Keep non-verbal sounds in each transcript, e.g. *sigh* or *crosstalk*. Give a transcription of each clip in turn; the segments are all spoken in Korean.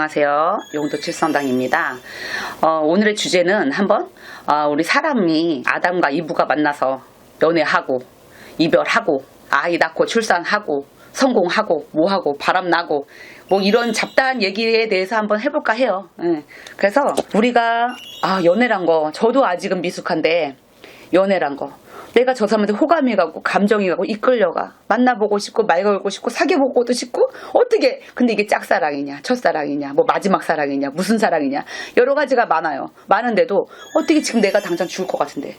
안녕하세요. 용도 칠성당입니다. 어, 오늘의 주제는 한번 어, 우리 사람이 아담과 이브가 만나서 연애하고 이별하고 아이 낳고 출산하고 성공하고 뭐하고 바람나고 뭐 이런 잡다한 얘기에 대해서 한번 해볼까 해요. 예. 그래서 우리가 아 연애란 거 저도 아직은 미숙한데 연애란 거 내가 저 사람한테 호감이 가고 감정이 가고 이끌려가. 만나보고 싶고 말 걸고 싶고 사귀어보고도 싶고 어떻게? 근데 이게 짝사랑이냐 첫사랑이냐 뭐 마지막 사랑이냐 무슨 사랑이냐. 여러 가지가 많아요. 많은데도 어떻게 지금 내가 당장 죽을 것 같은데?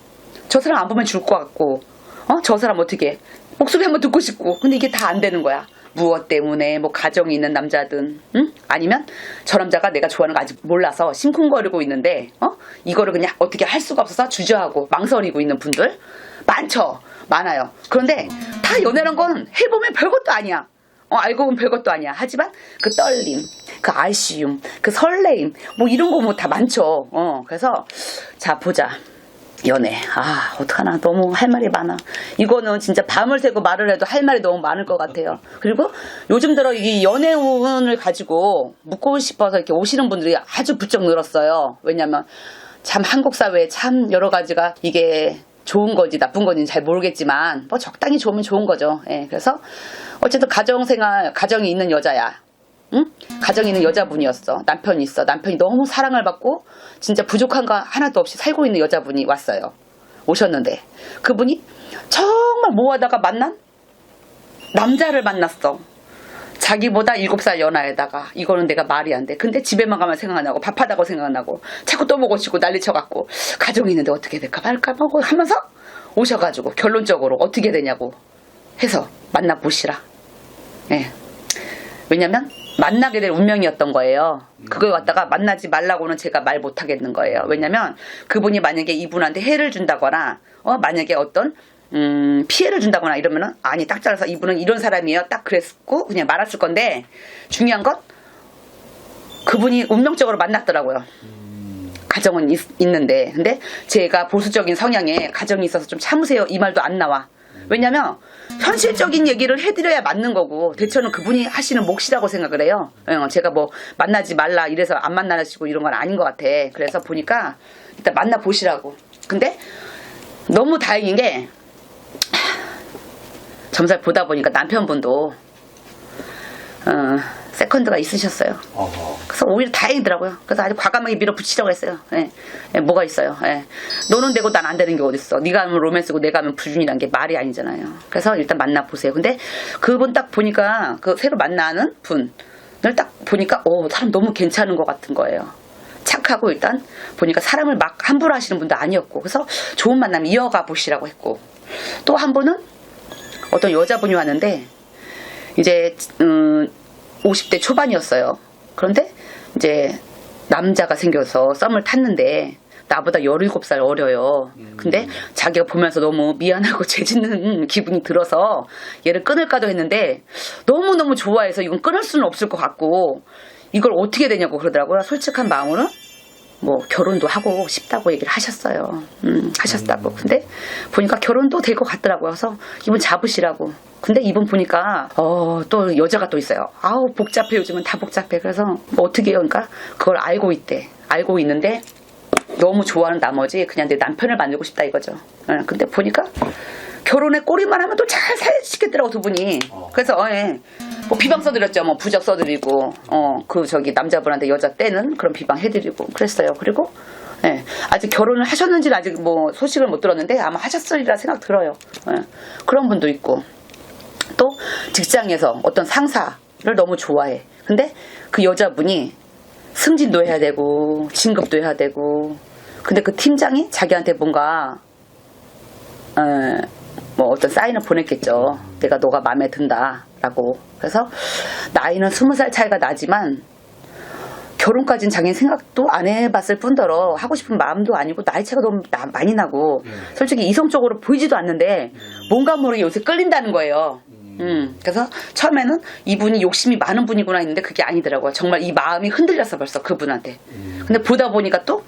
저 사람 안 보면 죽을 것 같고 어? 저 사람 어떻게? 목소리 한번 듣고 싶고. 근데 이게 다 안 되는 거야. 무엇 때문에? 뭐 가정이 있는 남자든 응? 아니면 저 남자가 내가 좋아하는 거 아직 몰라서 심쿵거리고 있는데 어? 이거를 그냥 어떻게 할 수가 없어서 주저하고 망설이고 있는 분들 많죠 많아요 그런데 다 연애란 건 해보면 별것도 아니야 어, 알고 보면 별것도 아니야 하지만 그 떨림 그 아쉬움 그 설레임 뭐 이런 거 뭐 다 많죠 어 그래서 자 보자 연애. 아, 어떡하나. 너무 할 말이 많아. 이거는 진짜 밤을 새고 말을 해도 할 말이 너무 많을 것 같아요. 그리고 요즘 들어 이 연애 운을 가지고 묻고 싶어서 이렇게 오시는 분들이 아주 부쩍 늘었어요. 왜냐면 참 한국 사회에 참 여러 가지가 이게 좋은 건지 나쁜 건지는 잘 모르겠지만 뭐 적당히 좋으면 좋은 거죠. 예, 그래서 어쨌든 가정생활, 가정이 있는 여자야. 응? 가정이 있는 여자분이었어. 남편이 있어. 남편이 너무 사랑을 받고 진짜 부족한 거 하나도 없이 살고 있는 여자분이 왔어요. 오셨는데 그분이 정말 뭐하다가 만난 남자를 만났어. 자기보다 7살 연하에다가 이거는 내가 말이 안 돼. 근데 집에만 가면 생각나고 밥하다고 생각나고 자꾸 또 보고 싶고 난리 쳐갖고 가정이 있는데 어떻게 될까 말까 하고 하면서 오셔가지고 결론적으로 어떻게 되냐고 해서 만나보시라. 예. 왜냐면 만나게 될 운명이었던 거예요. 그걸 갖다가 만나지 말라고는 제가 말 못하겠는 거예요. 왜냐면 그분이 만약에 이분한테 해를 준다거나 어 만약에 어떤 음, 피해를 준다거나 이러면은 아니 딱 잘라서 이분은 이런 사람이에요. 딱 그랬고 그냥 말았을 건데 중요한 건 그분이 운명적으로 만났더라고요. 가정은 있, 있는데 근데 제가 보수적인 성향에 가정이 있어서 좀 참으세요 이 말도 안 나와. 왜냐면 현실적인 얘기를 해드려야 맞는 거고 대처는 그분이 하시는 몫이라고 생각을 해요. 어, 제가 뭐 만나지 말라 이래서 안 만나시고 이런 건 아닌 것 같아. 그래서 보니까 일단 만나 보시라고. 근데 너무 다행인 게 점살 보다 보니까 남편분도 어, 세컨드가 있으셨어요. 어허. 그래서 오히려 다행이더라고요. 그래서 아주 과감하게 밀어붙이려고 했어요. 예. 예, 뭐가 있어요. 예. 너는 되고 난 안 되는 게 어딨어. 네가 하면 로맨스고 내가 하면 불륜이란 게 말이 아니잖아요. 그래서 일단 만나보세요. 근데 그분 딱 보니까 그 새로 만나는 분을 딱 보니까 오 사람 너무 괜찮은 것 같은 거예요. 착하고 일단 보니까 사람을 막 함부로 하시는 분도 아니었고 그래서 좋은 만남 이어가 보시라고 했고 또 한 분은 어떤 여자분이 왔는데 이제 음, 50대 초반이었어요. 그런데 이제 남자가 생겨서 썸을 탔는데 나보다 17살 어려요. 근데 자기가 보면서 너무 미안하고 *laughs* 죄짓는 기분이 들어서 얘를 끊을까도 했는데 너무너무 좋아해서 이건 끊을 수는 없을 것 같고 이걸 어떻게 되냐고 그러더라고요. 솔직한 마음으로 뭐 결혼도 하고 싶다고 얘기를 하셨어요. 음, 하셨다고. 근데 보니까 결혼도 될 것 같더라고요. 그래서 이분 잡으시라고. 근데 이분 보니까 어, 또 여자가 또 있어요. 아우 복잡해 요즘은 다 복잡해. 그래서 뭐 어떻게 해요? 그러니까 그걸 알고 있대. 알고 있는데 너무 좋아하는 나머지 그냥 내 남편을 만들고 싶다 이거죠. 예, 근데 보니까 결혼에 꼬리만 하면 또 잘 살시겠더라고 두 분이. 그래서 어, 예. 뭐 비방 써드렸죠. 뭐 부적 써드리고 어 그 저기 남자분한테 여자 때는 그런 비방 해드리고 그랬어요. 그리고 예, 아직 결혼을 하셨는지는 아직 뭐 소식을 못 들었는데 아마 하셨으리라 생각 들어요. 예, 그런 분도 있고 또 직장에서 어떤 상사를 너무 좋아해. 근데 그 여자분이 승진도 해야 되고 진급도 해야 되고 근데 그 팀장이 자기한테 뭔가 어, 뭐 어떤 사인을 보냈겠죠. 내가 너가 마음에 든다 라고. 그래서 나이는 스무 살 차이가 나지만 결혼까지는 자기는 생각도 안 해봤을 뿐더러 하고 싶은 마음도 아니고 나이 차가 너무 나- 많이 나고 솔직히 이성적으로 보이지도 않는데 뭔가 모르게 요새 끌린다는 거예요. 음, 그래서 처음에는 이분이 욕심이 많은 분이구나 했는데 그게 아니더라고요. 정말 이 마음이 흔들렸어 벌써 그분한테. 근데 보다 보니까 또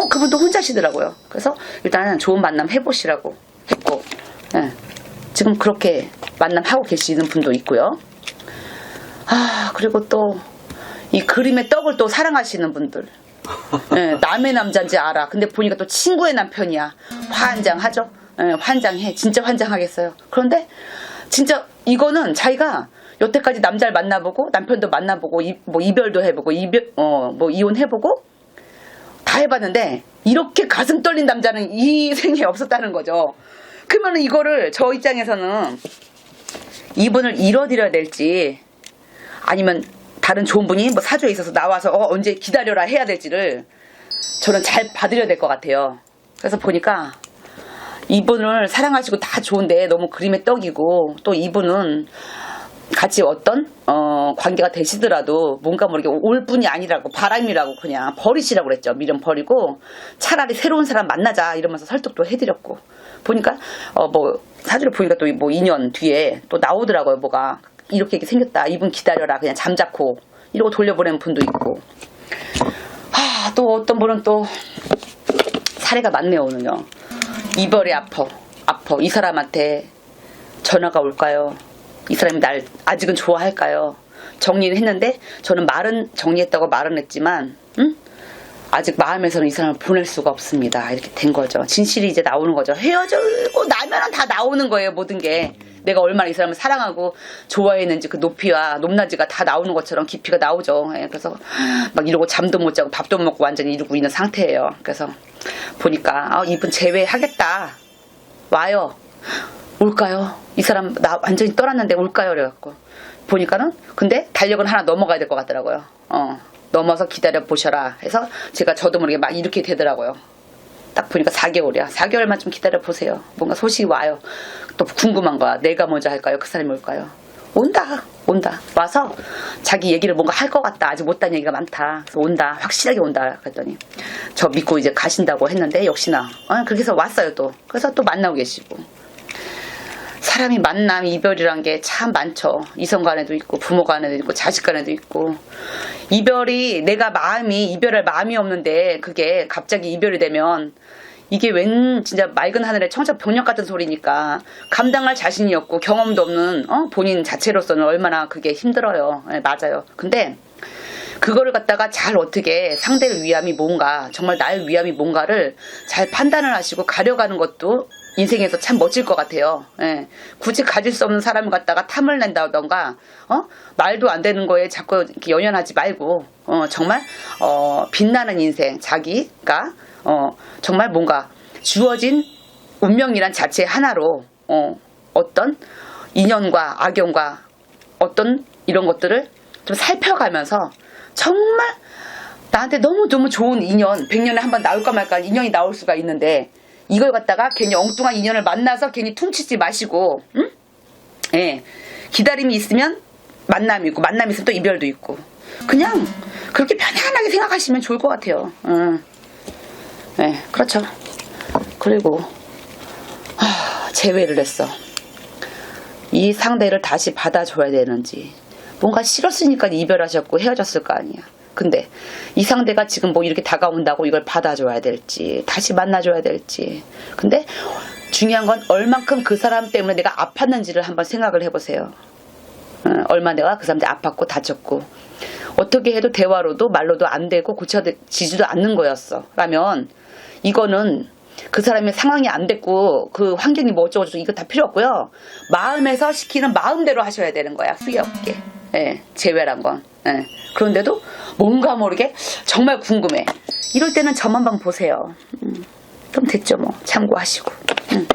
어, 그분도 혼자시더라고요. 그래서 일단은 좋은 만남 해보시라고 했고, 예. 지금 그렇게 만남하고 계시는 분도 있고요. 아, 그리고 또 이 그림의 떡을 또 사랑하시는 분들. 예, 남의 남자인지 알아. 근데 보니까 또 친구의 남편이야. 환장하죠? 예, 환장해. 진짜 환장하겠어요. 그런데 진짜 이거는 자기가 여태까지 남자를 만나보고 남편도 만나보고 이, 뭐 이별도 해보고 이별 어 뭐 이혼해보고 다 해봤는데 이렇게 가슴 떨린 남자는 이 생에 없었다는 거죠. 그러면 이거를 저 입장에서는 이분을 잃어드려야 될지 아니면 다른 좋은 분이 뭐 사주에 있어서 나와서 어, 언제 기다려라 해야 될지를 저는 잘 받으려야 될것 같아요. 그래서 보니까 이분을 사랑하시고 다 좋은데 너무 그림의 떡이고 또 이분은 같이 어떤 어, 관계가 되시더라도 뭔가 모르게 올 뿐이 아니라고 바람이라고 그냥 버리시라고 그랬죠. 미련 버리고 차라리 새로운 사람 만나자 이러면서 설득도 해드렸고 보니까 어 뭐 사주를 보니까 또 뭐 2년 뒤에 또 나오더라고요. 뭐가 이렇게 생겼다. 이분 기다려라. 그냥 잠자코 이러고 돌려보내는 분도 있고 아, 또 어떤 분은 또 사례가 많네요 오늘요. 이별이 아퍼 아퍼 이 사람한테 전화가 올까요? 이 사람이 날 아직은 좋아할까요? 정리는 했는데 저는 말은 정리했다고 말은 했지만 응? 아직 마음에서는 이 사람을 보낼 수가 없습니다. 이렇게 된 거죠. 진실이 이제 나오는 거죠. 헤어지고 나면은 다 나오는 거예요. 모든 게. 내가 얼마나 이 사람을 사랑하고 좋아했는지 그 높이와 높낮이가 다 나오는 것처럼 깊이가 나오죠. 예, 그래서 막 이러고 잠도 못 자고 밥도 못 먹고 완전히 이러고 있는 상태예요. 그래서 보니까 아, 이분 제외하겠다. 와요. 올까요? 이 사람 나 완전히 떠났는데 올까요? 그래갖고 보니까는 근데 달력은 하나 넘어가야 될 것 같더라고요. 어 넘어서 기다려 보셔라 해서 제가 저도 모르게 막 이렇게 되더라고요. 딱 보니까 4개월이야. 4개월만 좀 기다려 보세요. 뭔가 소식이 와요. 또 궁금한 거야. 내가 먼저 할까요? 그 사람이 올까요? 온다. 온다. 와서 자기 얘기를 뭔가 할 것 같다. 아직 못한 얘기가 많다. 그래서 온다. 확실하게 온다. 그랬더니 저 믿고 이제 가신다고 했는데 역시나 어, 그렇게 해서 왔어요 또. 그래서 또 만나고 계시고. 사람이 만남, 이별이란 게 참 많죠. 이성 간에도 있고, 부모 간에도 있고, 자식 간에도 있고. 이별이, 내가 마음이, 이별할 마음이 없는데, 그게 갑자기 이별이 되면, 이게 웬, 진짜 맑은 하늘의 청첩 병력 같은 소리니까, 감당할 자신이 없고, 경험도 없는, 어? 본인 자체로서는 얼마나 그게 힘들어요. 예, 맞아요. 근데, 그거를 갖다가 잘 어떻게 상대를 위함이 뭔가, 정말 나의 위함이 뭔가를 잘 판단을 하시고 가려가는 것도 인생에서 참 멋질 것 같아요. 예. 굳이 가질 수 없는 사람을 갖다가 탐을 낸다던가, 어? 말도 안 되는 거에 자꾸 연연하지 말고, 어, 정말, 어, 빛나는 인생, 자기가, 어, 정말 뭔가 주어진 운명이란 자체 하나로, 어, 어떤 인연과 악연과 어떤 이런 것들을 좀 살펴가면서 정말 나한테 너무너무 좋은 인연, 100년에 한 번 나올까 말까 인연이 나올 수가 있는데, 이걸 갖다가 괜히 엉뚱한 인연을 만나서 괜히 퉁치지 마시고, 응? 예. 기다림이 있으면 만남이 있고, 만남이 있으면 또 이별도 있고. 그냥 그렇게 편안하게 생각하시면 좋을 것 같아요. 응. 예, 그렇죠. 그리고, 하, 재회를 했어. 이 상대를 다시 받아줘야 되는지. 뭔가 싫었으니까 이별하셨고 헤어졌을 거 아니야. 근데 이 상대가 지금 뭐 이렇게 다가온다고 이걸 받아줘야 될지 다시 만나줘야 될지. 근데 중요한 건 얼만큼 그 사람 때문에 내가 아팠는지를 한번 생각을 해보세요. 어, 얼마 내가 그 사람한테 아팠고 다쳤고. 어떻게 해도 대화로도 말로도 안 되고 고쳐지지도 않는 거였어. 라면 이거는 그 사람의 상황이 안 됐고 그 환경이 뭐 어쩌고 저쩌고 이거 다 필요 없고요. 마음에서 시키는 마음대로 하셔야 되는 거야. 후회 없게. 예, 제외란 건. 예. 그런데도 뭔가 모르게 정말 궁금해. 이럴 때는 저만 방 보세요. 음, 그럼 됐죠 뭐 참고하시고. 음.